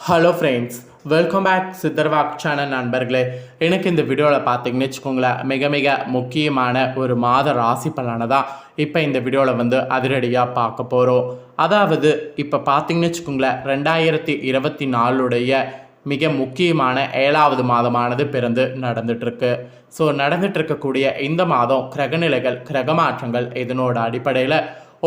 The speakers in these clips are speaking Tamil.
ஹலோ ஃப்ரெண்ட்ஸ் வெல்கம் பேக் சித்தர்வாக் சேனல் நண்பர்களே. எனக்கு இந்த வீடியோவில் பார்த்தீங்கன்னு வச்சுக்கோங்களேன் மிக மிக முக்கியமான ஒரு மாத ராசி பலனை தான் இப்போ இந்த வீடியோவில் வந்து அதிரடியாக பார்க்க போகிறோம் அதாவது இப்போ பார்த்தீங்கன்னு வச்சுக்கோங்களேன் ரெண்டாயிரத்தி இருபத்தி நாலுடைய மிக முக்கியமான ஏழாவது மாதமானது பிறந்து நடந்துட்டுருக்கு. ஸோ நடந்துட்டுருக்கக்கூடிய இந்த மாதம் கிரகநிலைகள் கிரகமாற்றங்கள் இதனோட அடிப்படையில்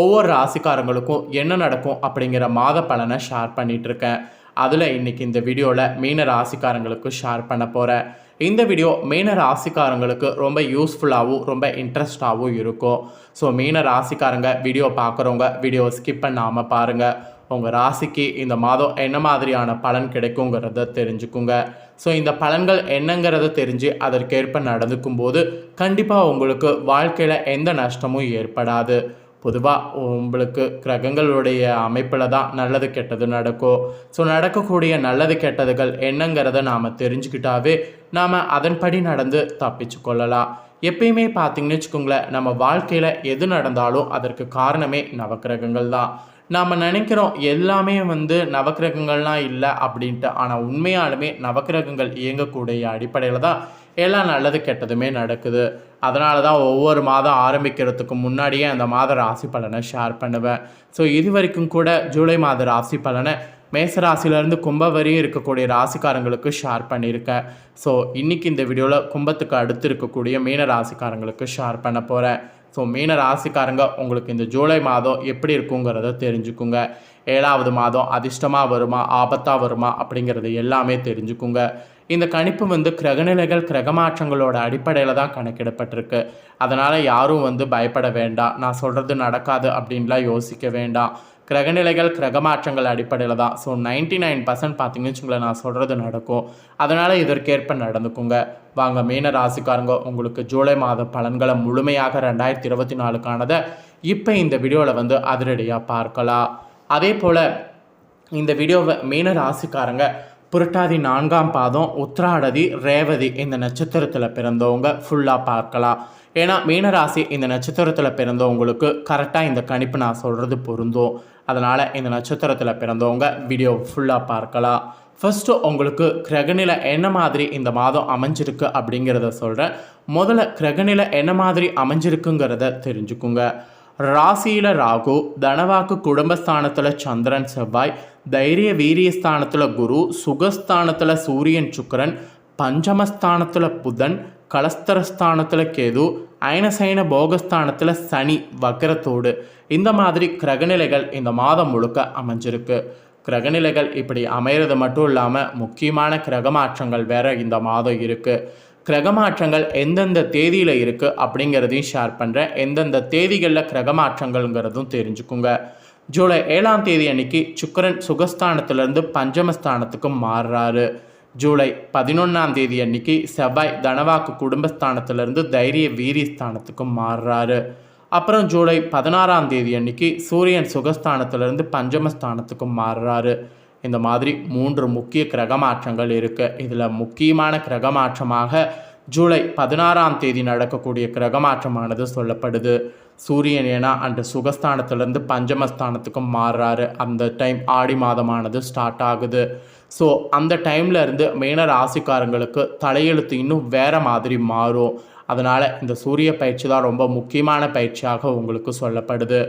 ஒவ்வொரு ராசிக்காரங்களுக்கும் என்ன நடக்கும் அப்படிங்கிற மாத பலனை ஷேர் பண்ணிகிட்ருக்கேன் அதில் இன்னைக்கு இந்த வீடியோவில் மீன ராசிக்காரங்களுக்கு ஷேர் பண்ண போகிறேன் இந்த வீடியோ மீன ராசிக்காரங்களுக்கு ரொம்ப யூஸ்ஃபுல்லாகவும் ரொம்ப இன்ட்ரெஸ்டாகவும் இருக்கும். ஸோ மீன ராசிக்காரங்க வீடியோ பார்க்குறவங்க வீடியோ ஸ்கிப் பண்ணாமல் பாருங்கள் உங்கள் ராசிக்கு இந்த மாதம் என்ன மாதிரியான பலன் கிடைக்குங்கிறத தெரிஞ்சுக்குங்க. ஸோ இந்த பலன்கள் என்னங்கிறத தெரிஞ்சு அதற்கேற்ப நடந்துக்கும் போது கண்டிப்பாக உங்களுக்கு வாழ்க்கையில் எந்த நஷ்டமும் ஏற்படாது. பொதுவாக உங்களுக்கு கிரகங்களுடைய அமைப்பில் தான் நல்லது கெட்டது நடக்கும் ஸோ நடக்கக்கூடிய நல்லது கெட்டதுகள் என்னங்கிறத நாம் தெரிஞ்சுக்கிட்டாவே நாம் அதன்படி நடந்து தப்பிச்சு கொள்ளலாம். எப்பயுமே பார்த்தீங்கன்னு வச்சுக்கோங்களேன் நம்ம வாழ்க்கையில் எது நடந்தாலும் அதற்கு காரணமே நவக்கிரகங்கள் தான். நாம் நினைக்கிறோம் எல்லாமே வந்து நவக்கிரகங்கள்லாம் இல்லை அப்படின்ட்டு. ஆனால் உண்மையாலுமே நவக்கிரகங்கள் இயங்கக்கூடிய அடிப்படையில் தான் எல்லாம் நல்லது கெட்டதுமே நடக்குது. அதனால தான் ஒவ்வொரு மாதம் ஆரம்பிக்கிறதுக்கு முன்னாடியே அந்த மாத ராசி பலனை ஷேர் பண்ணுவேன். ஸோ இது வரைக்கும் கூட ஜூலை மாத ராசி பலனை மேச ராசியிலேருந்து கும்ப வரையும் இருக்கக்கூடிய ராசிக்காரங்களுக்கு ஷேர் பண்ணியிருக்கேன். ஸோ இன்றைக்கி இந்த வீடியோவில் கும்பத்துக்கு அடுத்து இருக்கக்கூடிய மீன ராசிக்காரங்களுக்கு ஷேர் பண்ண போகிறேன் ஸோ மீன ராசிக்காரங்க உங்களுக்கு இந்த ஜூலை மாதம் எப்படி இருக்குங்கிறத தெரிஞ்சுக்குங்க. ஏழாவது மாதம் அதிர்ஷ்டமாக வருமா ஆபத்தாக வருமா அப்படிங்கிறது எல்லாமே தெரிஞ்சுக்குங்க. இந்த கணிப்பு வந்து கிரகநிலைகள் கிரகமாற்றங்களோட அடிப்படையில் தான் கணக்கிடப்பட்டிருக்கு. அதனால் யாரும் வந்து பயப்பட வேண்டாம். நான் சொல்கிறது நடக்காது அப்படின்லாம் யோசிக்க வேண்டாம். கிரகநிலைகள் கிரகமாற்றங்கள் அடிப்படையில் தான். ஸோ நைன்டி நைன் பர்சன்ட் பார்த்தீங்கன்னு வச்சுங்களேன் நான் சொல்கிறது நடக்கும். அதனால் இதற்கேற்ப நடந்துக்குங்க. வாங்க மீன ராசிக்காரங்க உங்களுக்கு ஜூலை மாத பலன்களை முழுமையாக ரெண்டாயிரத்தி இருபத்தி நாலுக்கானதை இப்போ இந்த வீடியோவில் வந்து அதிரடியாக பார்க்கலாம். அதே போல் இந்த வீடியோவை மீன ராசிக்காரங்க புரட்டாதி நான்காம் பாதம் உத்ராடதி ரேவதி இந்த நட்சத்திரத்தில் பிறந்தவங்க ஃபுல்லாக பார்க்கலாம். ஏன்னா மீனராசி இந்த நட்சத்திரத்தில் பிறந்தவங்களுக்கு கரெக்டாக இந்த கணிப்பு நான் சொல்கிறது பொருந்தும். அதனால் இந்த நட்சத்திரத்தில் பிறந்தவங்க வீடியோ ஃபுல்லாக பார்க்கலாம். ஃபஸ்ட்டு உங்களுக்கு கிரகநிலை என்ன மாதிரி இந்த மாதம் அமைஞ்சிருக்கு அப்படிங்கிறத சொல்கிறேன் முதல்ல கிரகநிலை என்ன மாதிரி அமைஞ்சிருக்குங்கிறத தெரிஞ்சுக்குங்க. ராசியில் ராகு தனவாக்கு குடும்பஸ்தானத்தில் சந்திரன் செவ்வாய் தைரிய வீரியஸ்தானத்தில் குரு சுகஸ்தானத்தில் சூரியன் சுக்கரன் பஞ்சமஸ்தானத்தில் புதன் கலஸ்தரஸ்தானத்தில் கேது அயனசைன போகஸ்தானத்தில் சனி வக்கரத்தோடு இந்த மாதிரி கிரகநிலைகள் இந்த மாதம் முழுக்க அமைஞ்சிருக்கு. கிரகநிலைகள் இப்படி அமையிறது மட்டும் இல்லாமல் முக்கியமான கிரகமாற்றங்கள் வேற இந்த மாதம் இருக்குது கிரகமாற்றங்கள் எந்தெந்த தேதியில் இருக்குது அப்படிங்கிறதையும் ஷேர் பண்ணுறேன் எந்தெந்த தேதிகளில் கிரகமாற்றங்கள்ங்கிறதும் தெரிஞ்சுக்குங்க. ஜூலை ஏழாம் தேதி அன்னைக்கு சுக்கரன் சுகஸ்தானத்திலேருந்து பஞ்சமஸ்தானத்துக்கு மாறுறாரு. ஜூலை பதினொன்றாம் தேதி அன்னைக்கு செவ்வாய் தனவாக்கு குடும்பஸ்தானத்திலிருந்து தைரிய வீரியஸ்தானத்துக்கு மாறுறாரு. அப்புறம் ஜூலை பதினாறாம் தேதி அன்னைக்கு சூரியன் சுகஸ்தானத்திலிருந்து பஞ்சமஸ்தானத்துக்கு மாறுறாரு. இந்த மாதிரி மூன்று முக்கிய கிரகமாற்றங்கள் இருக்குது இதில் முக்கியமான கிரகமாற்றமாக ஜூலை பதினாறாம் தேதி நடக்கக்கூடிய கிரகமாற்றமானது சொல்லப்படுது. சூரியன் ஏன்னா அன்று சுகஸ்தானத்திலிருந்து பஞ்சமஸ்தானத்துக்கும் மாறுறாரு. அந்த டைம் ஆடி மாதமானது ஸ்டார்ட் ஆகுது. ஸோ அந்த டைமில் இருந்து மீன ராசிக்காரங்களுக்கு தலையெழுத்து இன்னும் வேறு மாதிரி மாறும். அதனால் இந்த சூரிய பயிற்சி தான் ரொம்ப முக்கியமான பயிற்சியாக உங்களுக்கு சொல்லப்படுது.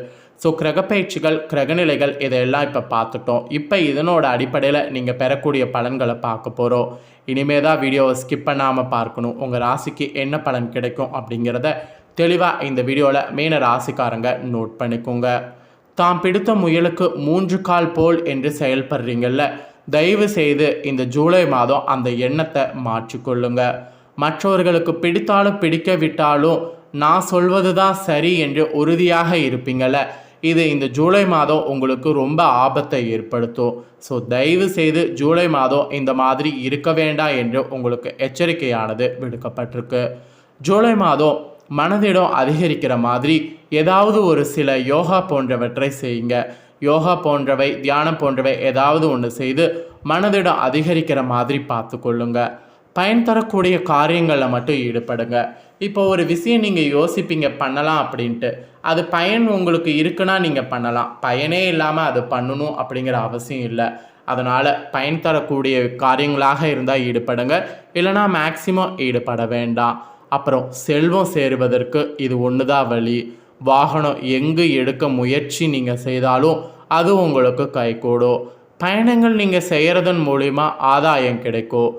ஸோ கிரகப்பயிற்சிகள் கிரகநிலைகள் இதையெல்லாம் இப்போ பார்த்துட்டோம். இப்போ இதனோட அடிப்படையில் நீங்கள் பெறக்கூடிய பலன்களை பார்க்க போகிறோம் இனிமே தான் வீடியோவை ஸ்கிப் பண்ணாமல் பார்க்கணும். உங்கள் ராசிக்கு என்ன பலன் கிடைக்கும் அப்படிங்கிறத தெளிவாக இந்த வீடியோவில் மீன ராசிக்காரங்க நோட் பண்ணிக்கோங்க. தாம் பிடித்த முயலுக்கு மூன்று கால் போல் என்று செயல்படுறீங்கள்ல தயவு செய்து இந்த ஜூலை மாதம் அந்த எண்ணத்தை மாற்றிக்கொள்ளுங்க. மற்றவர்களுக்கு பிடித்தாலும் பிடிக்க விட்டாலும் நான் சொல்வது தான் சரி என்று உறுதியாக இருப்பீங்கள இது இந்த ஜூலை மாதம் உங்களுக்கு ரொம்ப ஆபத்தை ஏற்படுத்தும். ஸோ தயவு செய்து ஜூலை மாதம் இந்த மாதிரி இருக்க வேண்டாம் என்று உங்களுக்கு எச்சரிக்கையானது விடுக்கப்பட்டிருக்கு. ஜூலை மாதம் மனதிடம் அதிகரிக்கிற மாதிரி ஏதாவது ஒரு சில யோகா போன்றவற்றை செய்யுங்க. யோகா போன்றவை தியானம் போன்றவை ஏதாவது ஒன்று செய்து மனதிடம் அதிகரிக்கிற மாதிரி பார்த்து கொள்ளுங்க. பயன் தரக்கூடிய காரியங்களில் மட்டும் ஈடுபடுங்க. இப்போ ஒரு விஷயம் நீங்கள் யோசிப்பீங்க பண்ணலாம் அப்படின்ட்டு. அது பயன் உங்களுக்கு இருக்குன்னா நீங்கள் பண்ணலாம். பயனே இல்லாமல் அது பண்ணணும் அப்படிங்கிற அவசியம் இல்லை. அதனால் பயன் தரக்கூடிய காரியங்களாக இருந்தால் ஈடுபடுங்க. இல்லைனா மேக்சிமம் ஈடுபட வேண்டாம். அப்புறம் செல்வம் சேருவதற்கு இது ஒன்று தான் வழி. வாகனம் எங்கு எடுக்க முயற்சி நீங்கள் செய்தாலும் அது உங்களுக்கு கைகூடும் பயணங்கள் நீங்கள் செய்கிறதன் மூலிமா ஆதாயம் கிடைக்கும்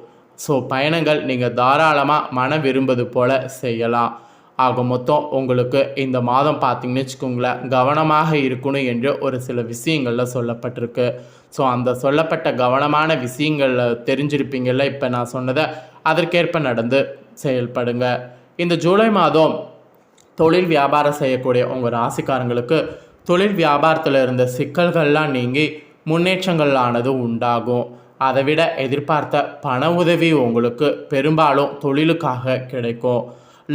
ஸோ பயணங்கள் நீங்கள் தாராளமாக மன விரும்புவது போல் செய்யலாம். ஆக மொத்தம் உங்களுக்கு இந்த மாதம் பார்த்தீங்கன்னு வச்சுக்கோங்களேன் கவனமாக இருக்கணும் என்று ஒரு சில விஷயங்களில் சொல்லப்பட்டிருக்கு. ஸோ அந்த சொல்லப்பட்ட கவனமான விஷயங்களில் தெரிஞ்சிருப்பீங்கள்ல இப்போ நான் சொன்னதை அதற்கேற்ப நடந்து செயல்படுங்க. இந்த ஜூலை மாதம் தொழில் வியாபாரம் செய்யக்கூடிய உங்கள் ராசிக்காரங்களுக்கு தொழில் வியாபாரத்தில் இருந்த சிக்கல்கள்லாம் நீங்கி முன்னேற்றங்களானது உண்டாகும். அதை விட எதிர்பார்த்த பண உதவி உங்களுக்கு பெரும்பாலும் தொழிலுக்காக கிடைக்கும்.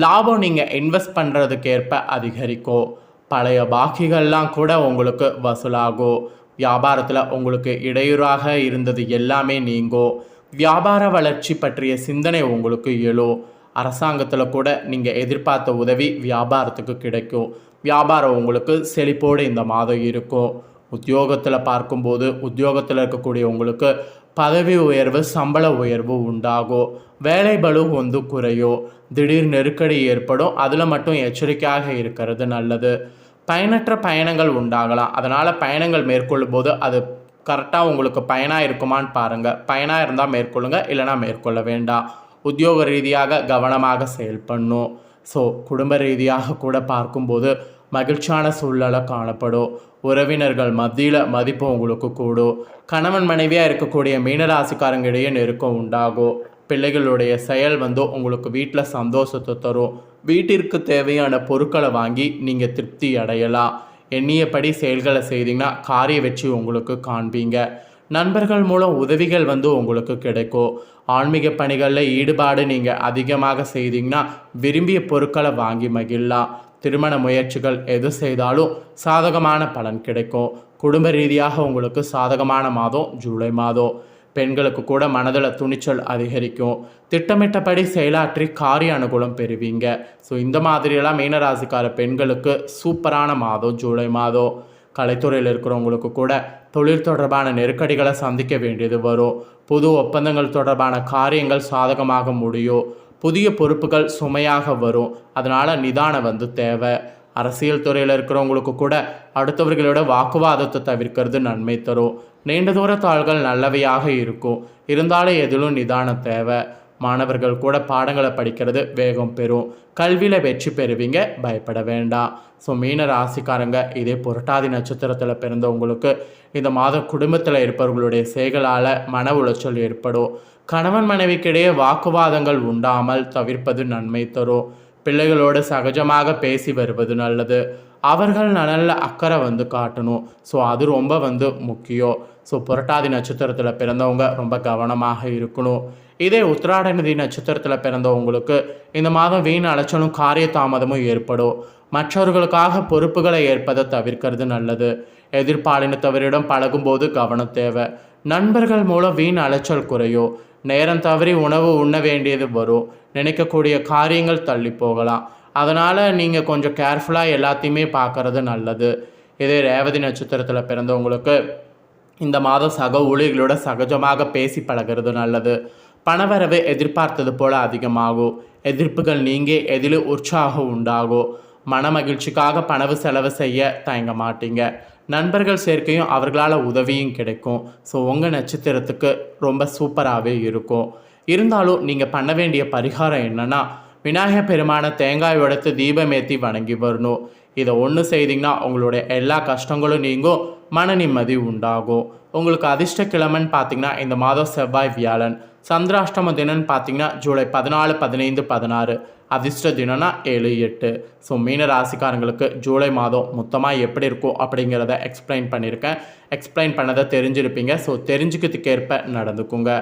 லாபம் நீங்கள் இன்வெஸ்ட் பண்ணுறதுக்கேற்ப அதிகரிக்கும். பழைய பாக்கிகள்லாம் கூட உங்களுக்கு வசூலாகும். வியாபாரத்தில் உங்களுக்கு இடையூறாக இருந்தது எல்லாமே நீங்கும். வியாபார வளர்ச்சி பற்றிய சிந்தனை உங்களுக்கு எழும். அரசாங்கத்தில் கூட நீங்கள் எதிர்பார்த்த உதவி வியாபாரத்துக்கு கிடைக்கும். வியாபாரம் உங்களுக்கு செழிப்போடு இந்த மாதம் இருக்கும். உத்தியோகத்தில் பார்க்கும்போது உத்தியோகத்தில் இருக்கக்கூடிய உங்களுக்கு பதவி உயர்வு சம்பள உயர்வு உண்டாகும். வேலை பலு வந்து குறையும். திடீர் நெருக்கடி ஏற்படும். அதில் மட்டும் எச்சரிக்கையாக இருக்கிறது நல்லது. பயனற்ற பயணங்கள் உண்டாகலாம். அதனால் பயணங்கள் மேற்கொள்ளும் போது அது கரெக்டாக உங்களுக்கு பயனாக இருக்குமான்னு பாருங்கள் பயனாக இருந்தால் மேற்கொள்ளுங்கள் இல்லைனா மேற்கொள்ள வேண்டாம். உத்தியோக ரீதியாக கவனமாக செயல்படணும். ஸோ குடும்ப ரீதியாக கூட பார்க்கும்போது மகிழ்ச்சியான சூழ்நிலை காணப்படும். உறவினர்கள் மத்தியில் மதிப்பு உங்களுக்கு கூடும். கணவன் மனைவியாக இருக்கக்கூடிய மீனராசிக்காரங்க இடையே நெருக்கம் உண்டாகும். பிள்ளைகளுடைய செயல் வந்து உங்களுக்கு வீட்டில் சந்தோஷத்தை தரும். வீட்டிற்கு தேவையான பொருட்களை வாங்கி நீங்கள் திருப்தி அடையலாம். எண்ணியபடி செயல்களை செய்தீங்கன்னா காரிய வெற்றி உங்களுக்கு காண்பீங்க. நண்பர்கள் மூலம் உதவிகள் வந்து உங்களுக்கு கிடைக்கும். ஆன்மீக பணிகளில் ஈடுபாடு நீங்கள் அதிகமாக செய்தீங்கன்னா விரும்பிய பொருட்களை வாங்கி மகிழலாம். திருமண முயற்சிகள் எது செய்தாலும் சாதகமான பலன் கிடைக்கும். குடும்ப ரீதியாக உங்களுக்கு சாதகமான மாதம் ஜூலை மாதம். பெண்களுக்கு கூட மனதில் துணிச்சல் அதிகரிக்கும். திட்டமிட்டபடி செயலாற்றி காரிய அனுகூலம் பெறுவீங்க. ஸோ இந்த மாதிரியெல்லாம் மீனராசிக்கார பெண்களுக்கு சூப்பரான மாதம் ஜூலை மாதம். கலைத்துறையில் இருக்கிறவங்களுக்கு கூட தொழில் தொடர்பான நெருக்கடிகளை சந்திக்க வேண்டியது வரும். புது ஒப்பந்தங்கள் தொடர்பான காரியங்கள் சாதகமாக முடியும் புதிய பொறுப்புகள் சுமையாக வரும். அதனால் நிதானம் வந்து தேவை. அரசியல் துறையில் இருக்கிறவங்களுக்கு கூட அடுத்தவர்களோட வாக்குவாதத்தை தவிர்க்கிறது நன்மை தரும். நீண்ட தூர தாள்கள் நல்லவையாக இருக்கும். இருந்தாலும் எதிலும் நிதானம் தேவை. மாணவர்கள் கூட பாடங்களை படிக்கிறது வேகம் பெறும். கல்வியில் வெற்றி பெறுவீங்க பயப்பட வேண்டாம். ஸோ மீன ராசிக்காரங்க இதே புரட்டாதி நட்சத்திரத்தில் பிறந்தவங்களுக்கு இந்த மாதம் குடும்பத்தில் இருப்பவர்களுடைய செயல்களால் மன உளைச்சல் ஏற்படும். கணவன் மனைவிக்கிடையே வாக்குவாதங்கள் உண்டாமல் தவிர்ப்பது நன்மை தரும். பிள்ளைகளோடு சகஜமாக பேசி வருவது நல்லது. அவர்கள் நலனில் அக்கறை வந்து காட்டணும். ஸோ அது ரொம்ப வந்து முக்கியம். ஸோ புரட்டாதி நட்சத்திரத்தில் பிறந்தவங்க ரொம்ப கவனமாக இருக்கணும். இதே உத்திராடநதி நட்சத்திரத்தில் பிறந்தவங்களுக்கு இந்த மாதம் வீண் அலைச்சலும் காரிய தாமதமும் ஏற்படும். மற்றவர்களுக்காக பொறுப்புகளை ஏற்பதை தவிர்க்கிறது நல்லது. எதிர்பாலினத்தவரிடம் பழகும்போது கவனம் தேவை. நண்பர்கள் மூலம் வீண் அலைச்சல் குறையும். நேரம் தவறி உணவு உண்ண வேண்டியது வரும். நினைக்கக்கூடிய காரியங்கள் தள்ளி போகலாம். அதனால் நீங்கள் கொஞ்சம் கேர்ஃபுல்லாக எல்லாத்தையுமே பார்க்குறது நல்லது. இதே ரேவதி நட்சத்திரத்தில் பிறந்தவங்களுக்கு இந்த மாதம் சக ஊழியர்களோட சகஜமாக பேசி பழகிறது நல்லது. பணவரவு எதிர்பார்த்தது போல அதிகமாகும் எதிர்ப்புகள் நீங்கி எதில் உற்சாகம் உண்டாகும் மன மகிழ்ச்சிக்காக பணவு செலவு செய்ய தயங்க மாட்டீங்க. நண்பர்கள் சேர்க்கையும் அவர்களால் உதவியும் கிடைக்கும். ஸோ உங்கள் நட்சத்திரத்துக்கு ரொம்ப சூப்பராகவே இருக்கும். இருந்தாலும் நீங்கள் பண்ண வேண்டிய பரிகாரம் என்னென்னா விநாயகர் பெருமான தேங்காய் உடைத்து தீபமேத்தி வணங்கி வரணும். இதை ஒன்று செய்தீங்கன்னா உங்களுடைய எல்லா கஷ்டங்களும் நீங்கும். மன நிம்மதி உண்டாகும். உங்களுக்கு அதிர்ஷ்ட கிழமைன்னு பார்த்தீங்கன்னா இந்த மாதம் செவ்வாய் வியாழன். சந்திராஷ்டம தினம்னு பார்த்தீங்கன்னா ஜூலை பதினாலு பதினைந்து பதினாறு. அதிர்ஷ்ட தினம்னா ஏழு எட்டு. ஸோ மீன ராசிக்காரங்களுக்கு ஜூலை மாதம் மொத்தமாக எப்படி இருக்கும் அப்படிங்கிறத எக்ஸ்பிளைன் பண்ணியிருக்கேன் எக்ஸ்பிளைன் பண்ணதை தெரிஞ்சிருப்பீங்க. ஸோ தெரிஞ்சுக்கிறதுக்கேற்ப நடந்துக்குங்க.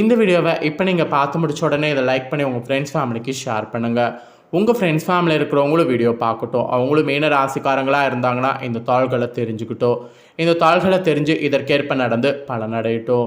இந்த வீடியோவை இப்போ நீங்கள் பார்த்து முடிச்ச உடனே இதை லைக் பண்ணி உங்கள் ஃப்ரெண்ட்ஸ் ஃபேமிலிக்கு ஷேர் பண்ணுங்கள் உங்கள் ஃப்ரெண்ட்ஸ் ஃபேமிலியில் இருக்கிறவங்களும் வீடியோ பார்க்கட்டும். அவங்களும் மீன ராசிக்காரங்களாக இருந்தாங்கன்னா இந்த தாள்களை தெரிஞ்சுக்கிட்டோம் இந்த தாள்களை தெரிஞ்சு இதற்கேற்ப நடந்து பலனடையட்டும்.